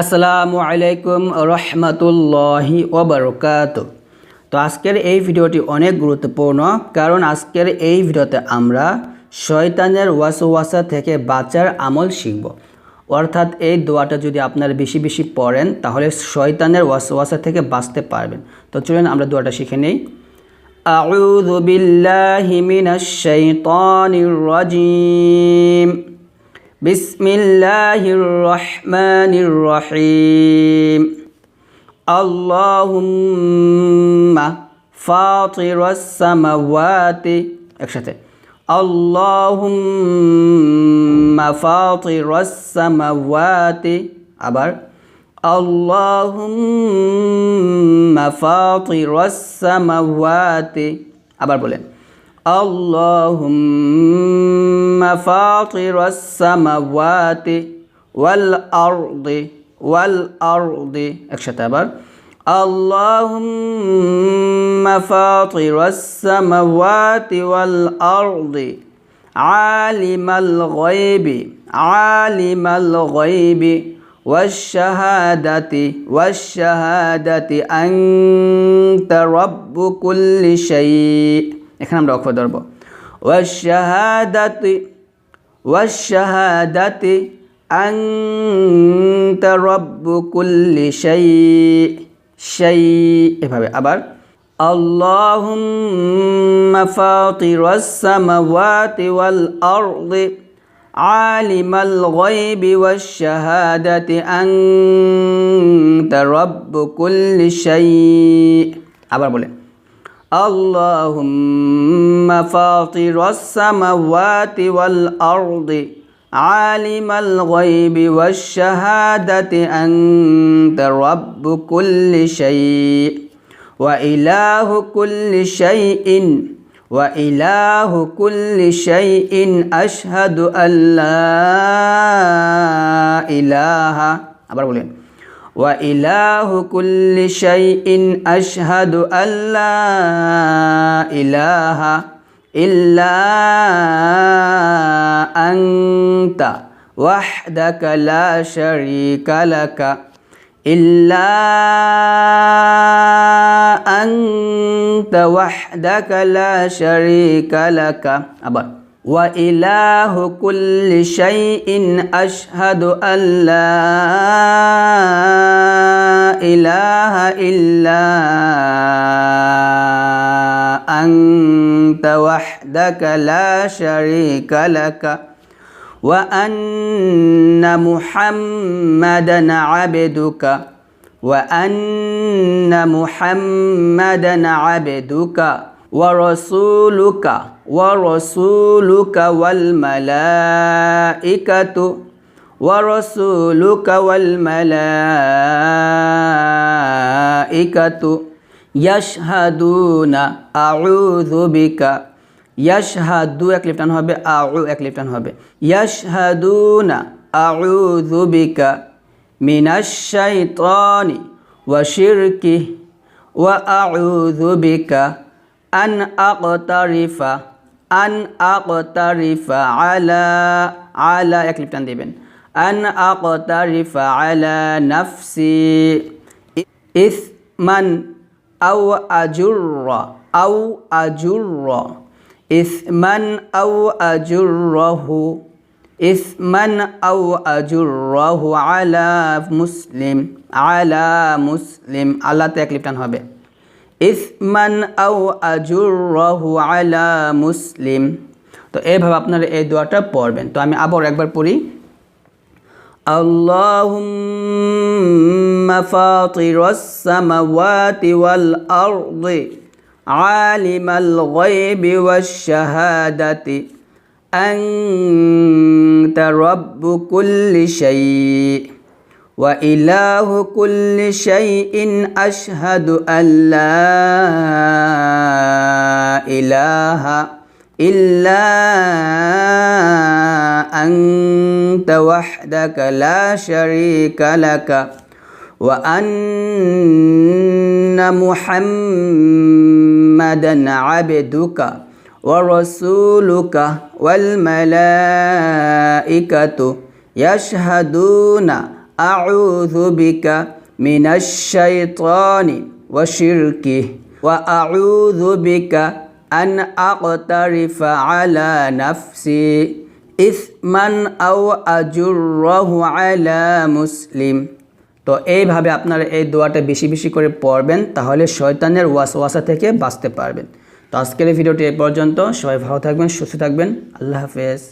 আসসালামু আলাইকুম রহমতুল্লাহি ওবরকাত তো আজকের এই ভিডিওটি অনেক গুরুত্বপূর্ণ, কারণ আজকের এই ভিডিওতে আমরা শয়তানের ওয়াসওয়াসা থেকে বাঁচার আমল শিখব। অর্থাৎ এই দোয়াটা যদি আপনারা বেশি বেশি পড়েন, তাহলে শয়তানের ওয়াসওয়াসা থেকে বাঁচতে পারবেন। তো চলুন আমরা দোয়াটা শিখে নিই। আউযু বিল্লাহি মিনাশ بسم الله الرحمن الرحيم اللهم فاطر السماوات একসাথে اللهم فاطر السماوات আবার اللهم فاطر السماوات আবার বলেন اللهم فاطر السماوات والأرض والأرض. اكشتابر اللهم فاطر السماوات والأرض. عالم الغيب عالم الغيب. والشهادة والشهادة أنت رب كل شيء. এখানে আমরা অক্ষর ধরব والشهادة والشهادة أنت رب كل شيء شيء এভাবে আবার اللهم فاطر السماوات والأرض عالم الغيب والشهادة أنت رب كل شيء আবার বলেন اللهم فاطر السماوات والأرض عالم الغيب والشهادة أنت رب كل شيء وإله كل شيء وإله كل شيء أشهد أن لا إله أبر وإله كل شيء أشهد أن لا إله إلا أنت وحدك لا شريك لك إلا أنت وحدك لا شريك لك. أبا. وإله كل شيء أشهد أن لا إله إلا أنت وحدك لا شريك لك وأن محمدا عبدك وأن محمدا عبدك ورسولك ورسولك والملائكة ورسولك والملائكة يشهدون أعوذ بك ইয়াশহাদু এক লিপটান হবে আউ এক লিপটান হবে ইয়াশহাদুনা আউযু বিকা মিনাশ শাইতানি ওয়া শিরকি ওয়া আউযু বিকা আন আকতারিফা আন আকতারিফা আলা আলা এক লিপটান দিবেন আন আকতারিফা আলা নাফসি ইসমান আও আজুররা আও আজুররা إثما أو أجره إثما أو أجره على مسلم على مسلم আল্লাহ তাকলিফ টান হবে ইসমান আও আজুরহু আলা মুসলিম তো এইভাবে আপনারা এই দোয়াটা পড়বেন তো আমি আবার একবার পড়ি اللهم فاطر السماوات والأرض عالم الغيب والشهادة. أنت رب كل شيء وإله كل شيء. أشهد أن لا إله إلا إلا أنت وحدك لا شريك لك وأن محمدا عبدك ورسولك والملائكة يشهدون أعوذ بك من الشيطان وشركه وأعوذ بك আন আকতারিফা আলা নাফসি ইসমান আও আজুরহু আলা মুসলিম তো এইভাবে আপনারা এই দোয়াটা বেশি বেশি করে পড়বেন, তাহলে শয়তানের ওয়াসওয়াসা থেকে বাঁচতে পারবেন। তো আজকের এই ভিডিওটি এ পর্যন্ত। সবাই ভালো থাকবেন, সুস্থ থাকবেন। আল্লাহ হাফেজ।